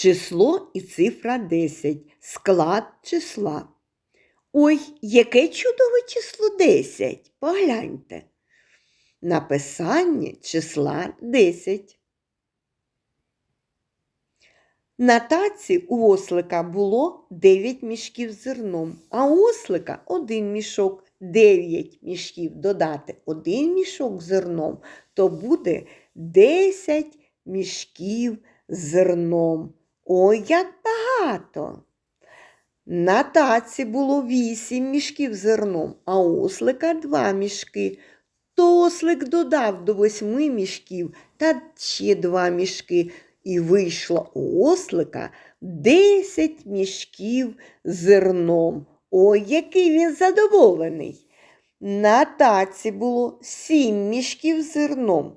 число і цифра 10, склад числа. Ой, яке чудове число 10. Погляньте. Написання числа 10. На таці у ослика було 9 мішків з зерном, а у ослика один мішок. 9 мішків додати один мішок з зерном, то буде 10 мішків зерном. Ой, як багато! На таці було 8 мішків зерном, а ослика 2 мішки. То ослик додав до 8 мішків та ще 2 мішки. І вийшло у ослика 10 мішків зерном. Ой, який він задоволений. На таці було 7 мішків зерном,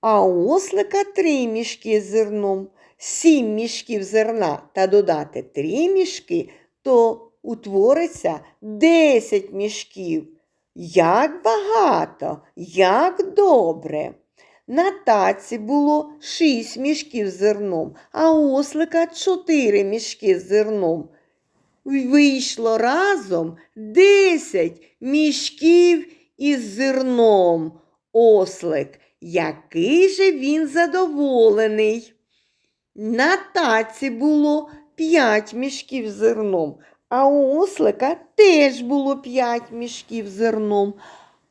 а у ослика 3 мішки зерном. 7 мішків зерна та додати 3 мішки, то утвориться 10 мішків. Як багато, як добре. На таці було шість мішків з зерном, а ослика чотири мішки з зерном. Вийшло разом десять мішків із зерном. Ослик, який же він задоволений. На таці було п'ять мішків зерном, а у ослика теж було п'ять мішків зерном.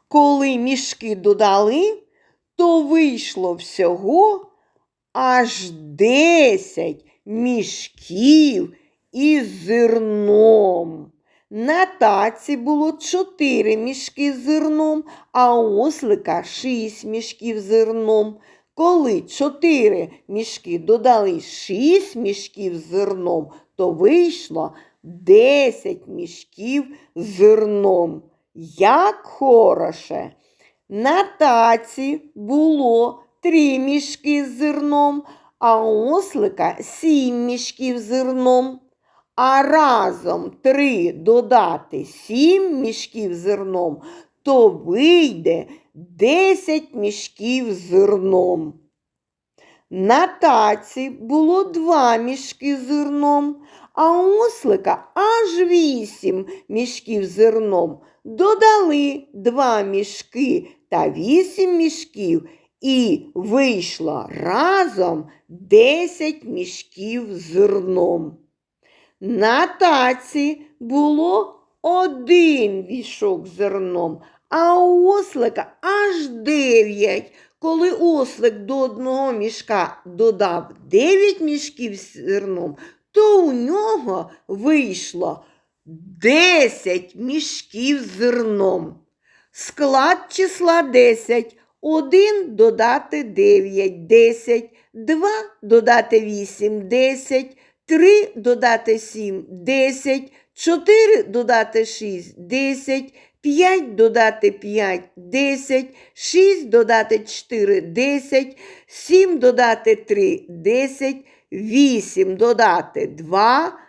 Коли мішки додали, то вийшло всього аж десять мішків із зерном. На таці було чотири мішки з зерном, а у ослика шість мішків зерном. Коли чотири мішки додали шість мішків з зерном, то вийшло десять мішків з зерном. Як хороше! На таці було три мішки з зерном, а у ослика сім мішків з зерном. А разом три додати сім мішків зерном, то вийде десять мішків з зерном. На таці було два мішки зерном, а у ослика аж вісім мішків зерном. Додали два мішки та вісім мішків, і вийшло разом десять мішків зерном. На таці було один вішок з зерном, а у ослика аж дев'ять. Коли ослик до одного мішка додав дев'ять мішків з зерном, то у нього вийшло десять мішків з зерном. Склад числа 10. 1 додати 9, 10, 2 додати 8, 10, 3 додати 7, 10, 4 додати 6, 10, 5 додати 5, 10, 6 додати 4, 10, 7 додати 3, 10, 8 додати 2,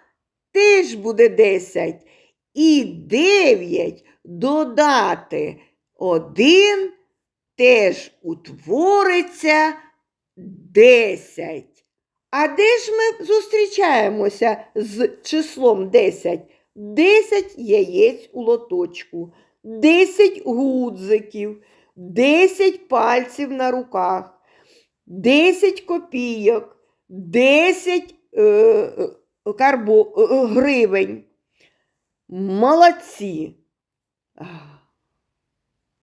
теж буде 10. І 9 додати 1 теж утвориться 10. А де ж ми зустрічаємося з числом 10? 10 яєць у лоточку, 10 гудзиків, 10 пальців на руках, 10 копійок, 10 е, е, карбо, е, гривень. Молодці.